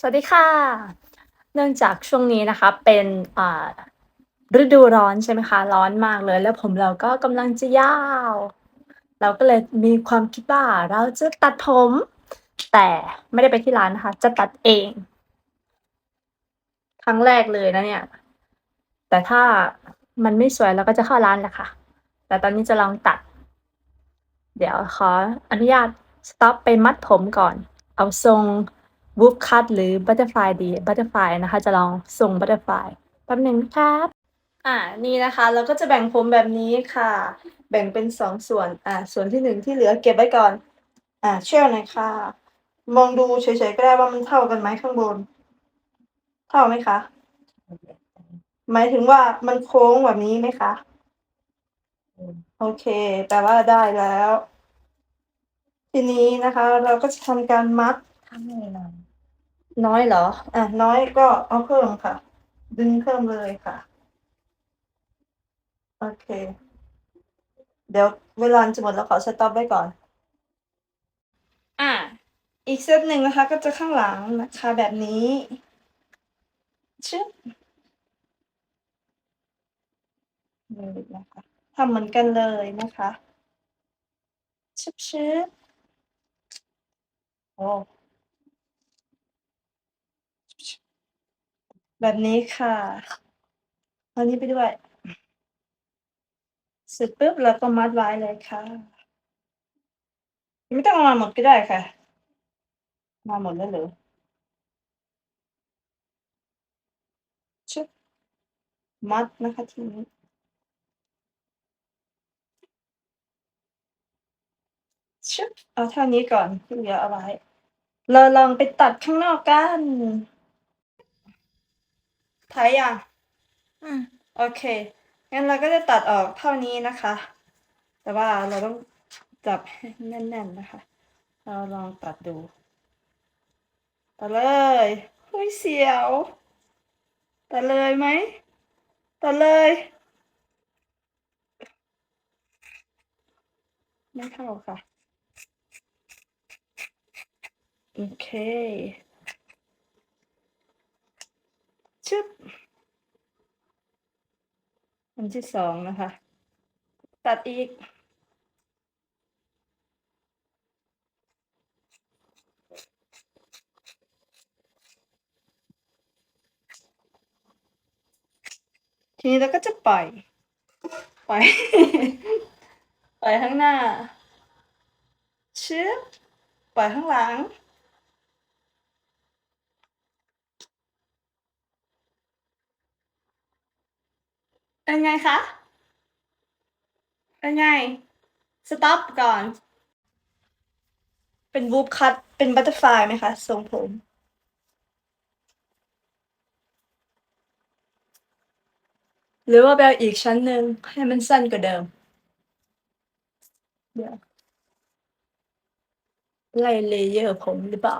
สวัสดีค่ะ เนื่องจากช่วงนี้นะคะเป็นฤดูร้อนใช่ไหมคะ ร้อนมากเลย แล้วผมเราก็กำลังจะยาว เราก็เลยมีความคิดว่าเราจะตัดผม แต่ไม่ได้ไปที่ร้านนะคะ จะตัดเอง ครั้งแรกเลยนะเนี่ย แต่ถ้ามันไม่สวยเราก็จะเข้าร้านแหละค่ะ แต่ตอนนี้จะลองตัด เดี๋ยวขออนุญาตสต็อปไปมัดผมก่อน เอาทรง วูฟคัตหรือบัตเตอร์ฟลายดีบัตเตอร์ฟลายนะคะ จะลองทรงบัตเตอร์ฟลายแป๊บหนึ่งนะครับอ่านี่นะคะ เราก็จะแบ่งผมแบบนี้ค่ะ แบ่งเป็น2ส่วนอ่าส่วนที่1ที่เหลือเก็บไว้ก่อน อ่าเชื่อหน่อยค่ะ มองดูเฉยๆก็ได้ว่ามันเท่ากันไหมข้างบน เท่าไหมคะหมายถึงว่ามันโค้งแบบนี้ไหมคะ?อืมโอเคแปลว่าได้แล้ว ทีนี้นะคะ เราก็จะทำการมัดข้างในห น้อยเหรอ?อะ น้อยก็เอาเพิ่มค่ะ ดึงเพิ่มเลยค่ะ โอเค เดี๋ยวเวลาจะหมดแล้วขอสต็อปไว้ก่อนอาอีกเซตหนึ่งนะคะ ก็จะข้างหลังนะคะแบบนี้ชึบนี่นะคะทำเหมือนกันเลยนะคะชึบๆโอ้ แบบนี้ค่ะเอานี้ไปด้วยเสร็จปุ๊บเราก็มัดไว้เลยค่ะ ไม่ต้องเอามาหมดก็ได้ค่ะ มาหมดแล้วหรือ?ชึบมัดนะคะทีนี้ชึบเอาเท่านี้ก่อนที่เหลือเอาไว้ เราลองไปตัดข้างนอกกัน ถ่ายยัง?อืมโอเค งั้นเราก็จะตัดออกเท่านี้นะคะ แต่ว่าเราต้องจับให้แน่นๆนะคะ เราลองตัดดู ตัดเลยอุ๊ยเสียว ตัดเลยไหม?ตัดเลย ไม่เข้าค่ะ โอเค ชึบอันที่2นะคะ ตัดอีก ทีนี้เราก็จะปล่อย ปล่อย ปล่อยข้างหน้าชึบปล่อยข้างหลัง เป็นไงคะ?เป็นไง?สต็อปก่อน เป็นวูฟคัตเป็นบัตเตอร์ฟลายไหมคะทรงผม?หรือว่าไปเอาอีกชั้นหนึ่งให้มันสั้นกว่าเดิม?เดี๋ยวไล่ layer ผมหรือเปล่า?